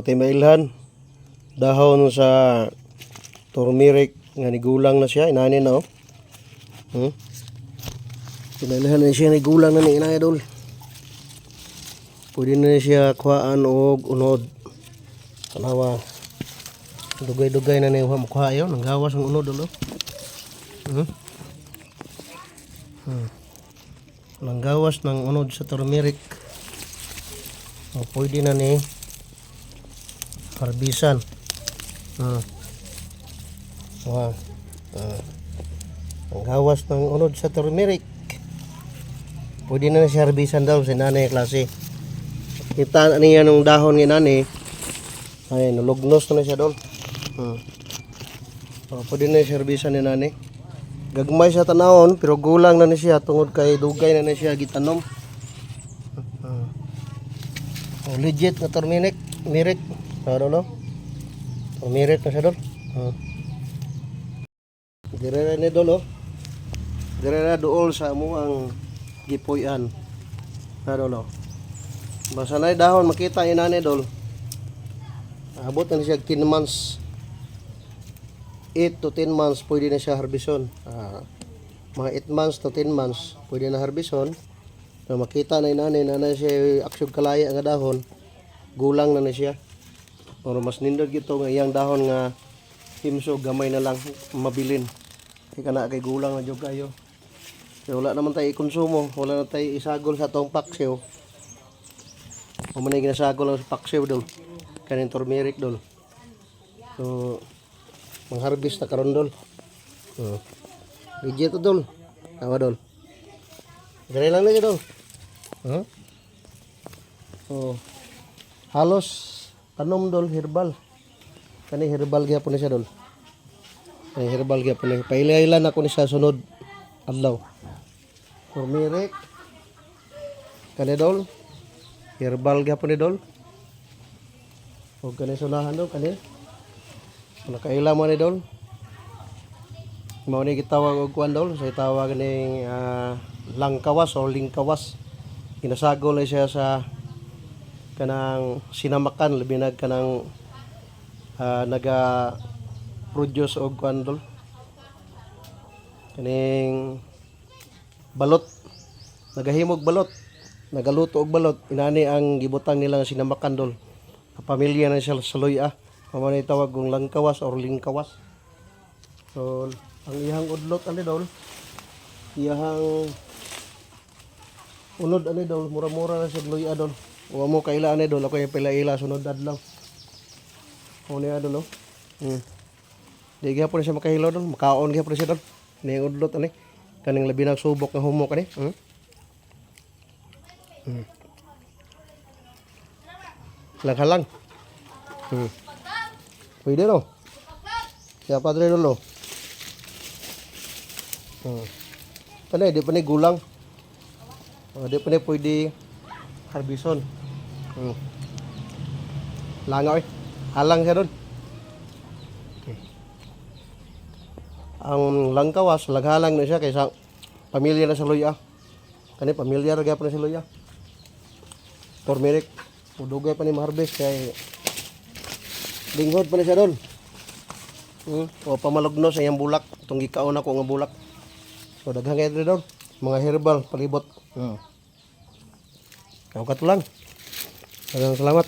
So, timailhan. Dahon sa turmeric nga nigulang na siya. Inani na oh. Hmm? Timailhan na siya nigulang na ni inay idol. Pwede na siya kuhaan og unod. Tanawa. Dugay-dugay na niya makuha yun. Ang gawas ng unod ulo. Hmm? Hmm. Ang gawas ng unod sa turmeric. O, pwede na ni harbisan. Hmm. Wow. Ah. Ang gawas ng unod sa turmeric. Pwede na na siya harbisan daw sa nanay klase. Kita niya ng dahon ni nani. Ay, nalugnos na, na siya doon. Hmm. Oh, pwede na siya harbisan ni nani. Gagmay sa tanawon pero gulang na ni siya tungod kay dugay na ni siya gitanom. Hmm. Oh, legit na turmeric, mirik. Ano no? Turmeric na siya doon. Hmm. Dire ni dol oh. Dire na dool sa mo ang gipuy-an. Ano no? Basta na dahon makita ina ni dol. Abot na siya 10 months. 8 to 10 months pwede na siya harbison. Ah, mga 8 months to 10 months pwede na harbison. So makita na inani na na siya aksyon kalaya nga dahon. Gulang na na siya. Or mas nindot gito nga iyang dahon nga himso gamay na lang mabilin. Kaya kana kay gulang na jud kayo. Kaya wala naman tayo ikonsumo, wala na tayo isagol sa tong paksiw. O man ginasagol lang sa paksiw dol. Kanin turmeric dol. So, mangharvest na karon dol. Oh. Legit dol. Tawa dol. Dali lang lagi dol. Huh? Oh. Halos tanom dol herbal. Kani herbal gyapon siya dol. Kani herbal gyapon. Pailailan ako ni sa sunod adlaw. Turmeric. Kani dol. Herbal gyapon ni dol. O kani sunahan dol kani. Nakaila mo ni dol. Mao ni gitawag og kuan dol, sa tawag ning ah, langkawas o lingkawas. Ginasagol na siya sa kanang sinamakan labi na kanang ah, naga produce og kuan dol. Kaning balot nagahimog balot nagaluto og balot inani ang gibutang nila nga sinamakan dol pamilya na siya sa luya Pama na tawag kong langkawas or lingkawas. So, ang ihang udlot ani dol. Iyahang unod ani dol, mura-mura na sa luya dol. Wa mo kaila ani dol, ako yung pila ila sunod adlaw. O niya dol, oh. Hmm. Di gyapon siya makahilaw dol, makaon gyapon siya dol. Ni ang udlot ani. Kaning labi ng subok nga humok ani. Hmm. Hmm. Lang-halang. Hmm. Pwede no? Kaya padre dolo. Hmm. Panay, di pa ni gulang. Oh, di pa ni pwede harbison. Hmm. Langaw eh. Halang siya doon. Okay. Ang langkawas, laghalang na siya kaysa pamilya na sa luya. Kani pamilya ra gyapon na sa luya. Turmeric. Udugay pa ni maharbis kay Linghod pa na siya doon. Hmm. O pamalugno sa iyang bulak. Itong gikaon ako nga bulak. So daghang kaya dito doon. Mga herbal, palibot. Hmm. Kau ka Daghang salamat.